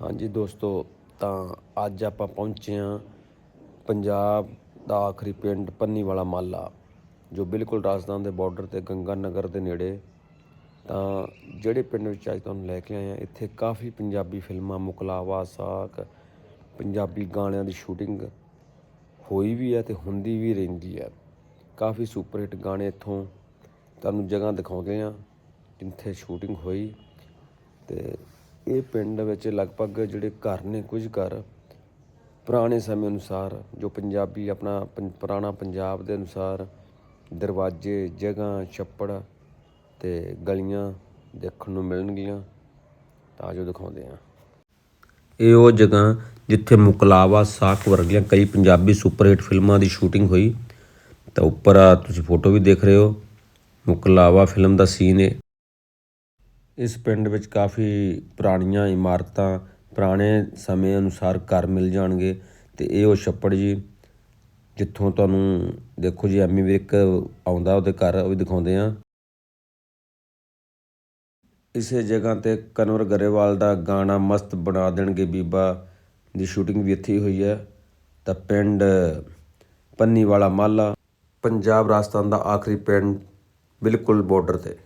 ਹਾਂਜੀ ਦੋਸਤੋ, ਤਾਂ ਅੱਜ ਆਪਾਂ ਪਹੁੰਚੇ ਹਾਂ ਪੰਜਾਬ ਦਾ ਆਖਰੀ ਪਿੰਡ ਪੰਨੀਵਾਲਾ ਮਾਲਾ, ਜੋ ਬਿਲਕੁਲ ਰਾਜਸਥਾਨ ਦੇ ਬਾਰਡਰ ਤੇ ਗੰਗਾ ਨਗਰ ਦੇ ਨੇੜੇ। ਤਾਂ ਜਿਹੜੇ ਪਿੰਡ ਵਿੱਚ ਅੱਜ ਤੁਹਾਨੂੰ ਲੈ ਕੇ ਆਏ ਹਾਂ, ਇੱਥੇ ਕਾਫੀ ਪੰਜਾਬੀ ਫਿਲਮਾਂ, ਮੁਕਲਾਵਾ, ਸਾਕ, ਪੰਜਾਬੀ ਗਾਣਿਆਂ ਦੀ ਸ਼ੂਟਿੰਗ ਹੋਈ ਵੀ ਹੈ ਤੇ ਹੁੰਦੀ ਵੀ ਰਹਿੰਦੀ ਹੈ। ਕਾਫੀ ਸੁਪਰ ਹਿੱਟ ਗਾਣੇ ਇੱਥੋਂ ਤੁਹਾਨੂੰ ਜਗ੍ਹਾ ਦਿਖਾਉਂਦੇ ਆ ਜਿੱਥੇ ਸ਼ੂਟਿੰਗ ਹੋਈ ਤੇ ਇਹ ਪਿੰਡ ਵਿੱਚ ਲਗਭਗ ਜਿਹੜੇ ਘਰ ਨੇ ਕੁਝ ਘਰ, ਪੁਰਾਣੇ ਸਮੇਂ ਅਨੁਸਾਰ, ਜੋ ਪੰਜਾਬੀ ਆਪਣਾ ਪੰ- ਪੁਰਾਣਾ ਪੰਜਾਬ ਦੇ ਅਨੁਸਾਰ ਦਰਵਾਜ਼ੇ, ਜਗ੍ਹਾ, ਛੱਪੜ ਤੇ ਗਲੀਆਂ ਦੇਖਣ ਨੂੰ ਮਿਲਣਗੀਆਂ, ਤਾਂ ਜੋ ਦਿਖਾਉਂਦੇ ਆ ਇਹ ਉਹ ਜਗ੍ਹਾ ਜਿੱਥੇ ਮੁਕਲਾਵਾ ਸਾਕ ਵਰਗੀਆਂ ਕਈ ਪੰਜਾਬੀ ਸੁਪਰ ਹਿੱਟ ਫਿਲਮਾਂ ਦੀ ਸ਼ੂਟਿੰਗ ਹੋਈ। ਤਾਂ ਉੱਪਰ ਤੁਸੀਂ ਫੋਟੋ ਵੀ ਦੇਖ ਰਹੇ ਹੋ। ਮੁਕਲਾਵਾ ਫਿਲਮ ਦਾ ਸੀਨ ਹੈ ਇਸ ਪਿੰਡ ਵਿੱਚ ਕਾਫੀ ਪੁਰਾਣੀਆਂ ਇਮਾਰਤਾਂ, ਪੁਰਾਣੇ ਸਮੇਂ ਅਨੁਸਾਰ ਘਰ ਮਿਲ ਜਾਣਗੇ ਤੇ ਇਹ ਉਹ ਛੱਪੜ ਜੀ, ਜਿੱਥੋਂ ਤੁਹਾਨੂੰ ਦੇਖੋ ਜੀ, ਐਮੀ ਵਿਰਕ ਆਉਂਦਾ ਉਹਦੇ ਘਰ, ਉਹ ਵੀ ਦਿਖਾਉਂਦੇ ਆ ਇਸੇ ਜਗ੍ਹਾ ਤੇ ਕਨਵਰ ਗਰੇਵਾਲ ਦਾ ਗਾਣਾ ਮਸਤ ਬਣਾ ਦੇਣਗੇ ਬੀਬਾ ਦੀ ਸ਼ੂਟਿੰਗ ਵੀ ਇੱਥੇ ਹੋਈ ਹੈ। ਤਾਂ ਪਿੰਡ ਪੰਨੀਵਾਲਾ ਮਾਲਾ, ਪੰਜਾਬ ਰਾਜਸਥਾਨ ਦਾ ਆਖਰੀ ਪਿੰਡ ਬਿਲਕੁਲ ਬਾਰਡਰ ਤੇ।